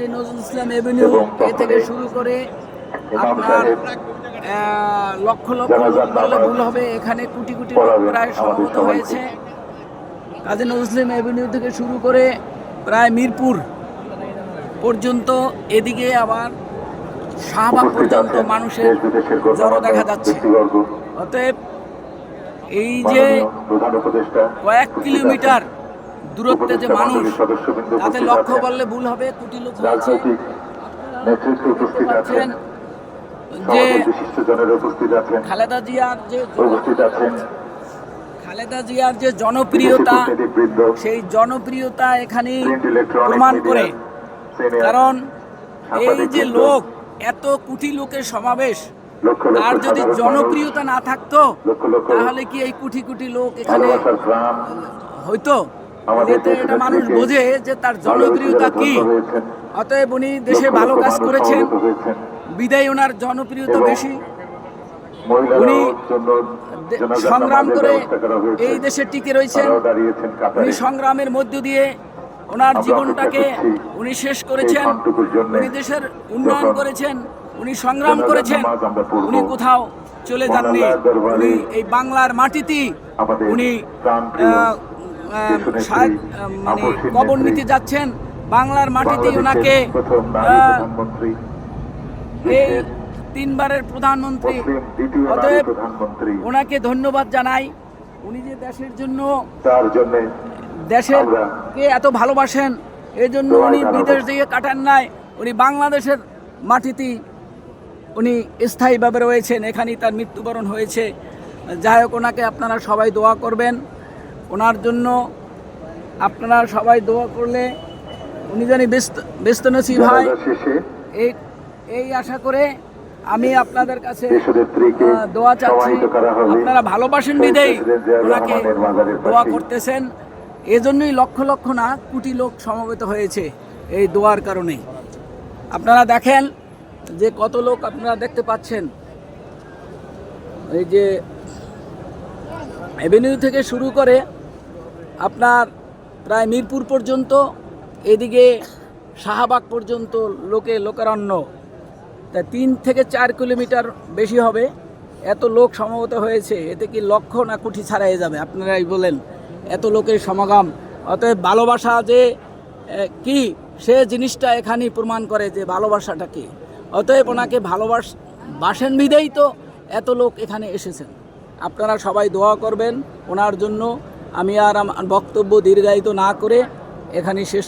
Kazi Nazrul Islam Avenue এ থেকে শুরু করে আপনার লক্ষ লক্ষ লোক বললে ভুল হবে এখানে কোটি কোটি লোক প্রায় সমবেত হয়েছে। কাজী নজরুল ইসলাম এভিনিউ থেকে শুরু করে প্রায় মিরপুর পর্যন্ত এদিকে আবার শাহবাগ পর্যন্ত মানুষের জড়ো দেখা যাচ্ছে। অতএব এই যে কয়েক কিলোমিটার দূরত্বে যে মানুষ তাতে লক্ষ্য। করলে ভুল হবে কোটি লোক হয়েছে। যে খালেদা জিয়ার যে খালেদা জিয়ার যে জনপ্রিয়তা সেই জনপ্রিয়তা এখানে প্রমাণ করে। কারণ এই যে লোক এত কোটি লোকের সমাবেশ তার যদি জনপ্রিয়তা না থাকতো তাহলে কি এই কোটি কোটি লোক এখানে ভালোবাসার এতে এটা মানুষ বোঝে যে তার জনপ্রিয়তা কি অতএব উনি দেশে ভালো কাজ করেছেন বিদায় ওনার জনপ্রিয়তা বেশি উনি সংগ্রাম করে। এই দেশে টিকে রয়েছেন। উনি সংগ্রামের মধ্য দিয়ে ওনার জীবনটাকে উনি শেষ করেছেন। উনি দেশের উন্নয়ন করেছেন উনি সংগ্রাম করেছেন। উনি কোথাও চলে যাননি উনি এই বাংলার মাটিতেই উনি মানে কবর নিতে যাচ্ছেন বাংলার মাটিতেই ওনাকে এই তিনবারের প্রধানমন্ত্রী। অতএব ওনাকে ধন্যবাদ জানাই। উনি যে দেশের জন্য তার জন্য দেশের কে এত ভালোবাসেন এই জন্য উনি বিদেশ দিয়ে কাটান নাই উনি বাংলাদেশের মাটিতেই উনি স্থায়ীভাবে রয়েছেন এখানেই তার মৃত্যুবরণ হয়েছে। যাই হোক ওনাকে আপনারা সবাই দোয়া করবেন। ওনার জন্য আপনারা সবাই দোয়া করলে উনি জানি ব্যস্ত ব্যস্ত নসিব হয়। এই এই আশা করে আমি আপনাদের কাছে দোয়া চাচ্ছি। আপনারা ভালোবাসেন বিদেই ওনাকে দোয়া করতেছেন। এজন্যই লক্ষ লক্ষ না কোটি লোক সমবেত হয়েছে এই দোয়ার কারণে। আপনারা দেখেন যে কত লোক আপনারা দেখতে পাচ্ছেন। এই যে এভিনিউ থেকে শুরু করে আপনার প্রায় মিরপুর পর্যন্ত, এদিকে শাহবাগ পর্যন্ত লোকে লোকারণ্য। তা তিন থেকে চার কিলোমিটার বেশি হবে। এত লোক সমবেত হয়েছে, এতে কি লক্ষ না কোটি ছাড়াই যাবে? আপনারাই বলেন, এত লোকের সমাগম। অতএব ভালোবাসা যে কি? সে জিনিসটা এখানেই প্রমাণ করে যে ভালোবাসাটা কি। অতএব ওনাকে ভালোবাস, বাসেন বিদেই তো এত লোক এখানে এসেছেন। আপনারা সবাই দোয়া করবেন ওনার জন্য। আমি আর বক্তব্য দীর্ঘায়িত না করে এখানে শেষ